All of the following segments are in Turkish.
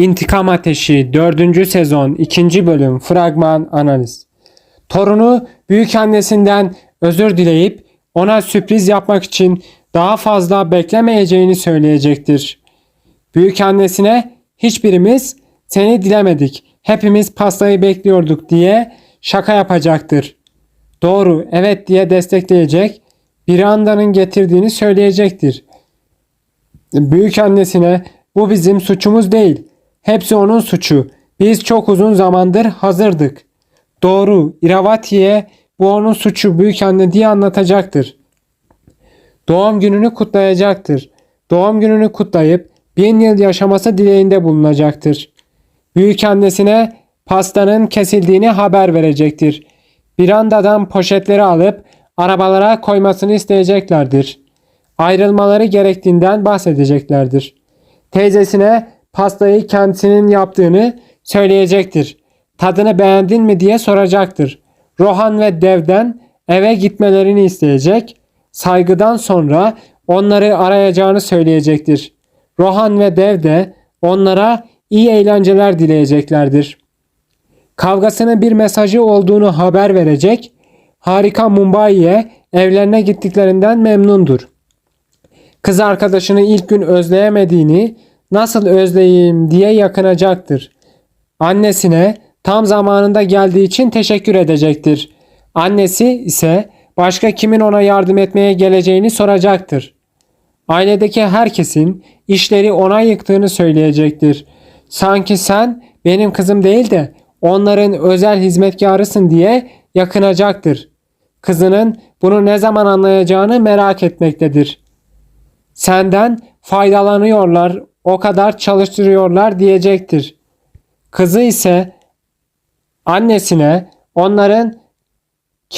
İntikam Ateşi 4. sezon 2. bölüm fragman analiz. Torunu büyük annesinden özür dileyip ona sürpriz yapmak için daha fazla beklemeyeceğini söyleyecektir. Büyük annesine hiçbirimiz seni dilemedik. Hepimiz pastayı bekliyorduk diye şaka yapacaktır. Doğru, evet diye destekleyecek. Bir andanın getirdiğini söyleyecektir. Büyük annesine bu bizim suçumuz değil. Hepsi onun suçu. Biz çok uzun zamandır hazırdık. Doğru, Iravati'ye bu onun suçu büyük anne diye anlatacaktır. Doğum gününü kutlayacaktır. Doğum gününü kutlayıp bin yıl yaşaması dileğinde bulunacaktır. Büyük annesine pastanın kesildiğini haber verecektir. Bir andadan poşetleri alıp arabalara koymasını isteyeceklerdir. Ayrılmaları gerektiğinden bahsedeceklerdir. Teyzesine pastayı kendisinin yaptığını söyleyecektir. Tadını beğendin mi diye soracaktır. Rohan ve Dev'den eve gitmelerini isteyecek. Saygıdan sonra onları arayacağını söyleyecektir. Rohan ve Dev de onlara iyi eğlenceler dileyeceklerdir. Kavgasının bir mesajı olduğunu haber verecek. Harika Mumbai'ye evlerine gittiklerinden memnundur. Kız arkadaşını ilk gün özleyemediğini nasıl özleyeyim diye yakınacaktır. Annesine tam zamanında geldiği için teşekkür edecektir. Annesi ise başka kimin ona yardım etmeye geleceğini soracaktır. Ailedeki herkesin işleri ona yıktığını söyleyecektir. Sanki sen benim kızım değil de onların özel hizmetkarısın diye yakınacaktır. Kızının bunu ne zaman anlayacağını merak etmektedir. Senden faydalanıyorlar, o kadar çalıştırıyorlar diyecektir. Kızı ise annesine onların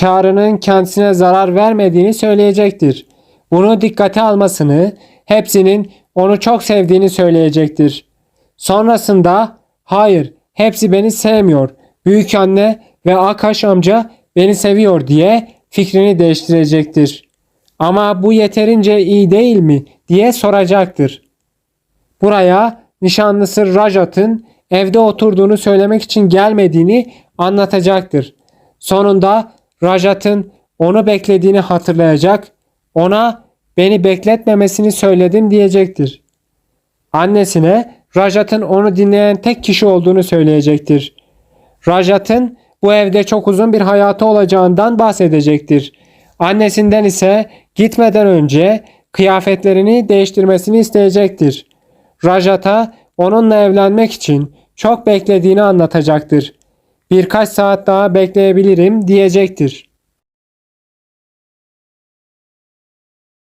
karının kendisine zarar vermediğini söyleyecektir. Bunu dikkate almasını, hepsinin onu çok sevdiğini söyleyecektir. Sonrasında hayır hepsi beni sevmiyor. Büyük anne ve Akaş amca beni seviyor diye fikrini değiştirecektir. Ama bu yeterince iyi değil mi diye soracaktır. Buraya nişanlısı Rajat'ın evde oturduğunu söylemek için gelmediğini anlatacaktır. Sonunda Rajat'ın onu beklediğini hatırlayacak, ona beni bekletmemesini söyledim diyecektir. Annesine Rajat'ın onu dinleyen tek kişi olduğunu söyleyecektir. Rajat'ın bu evde çok uzun bir hayatı olacağından bahsedecektir. Annesinden ise gitmeden önce kıyafetlerini değiştirmesini isteyecektir. Rajat'a onunla evlenmek için çok beklediğini anlatacaktır. Birkaç saat daha bekleyebilirim diyecektir.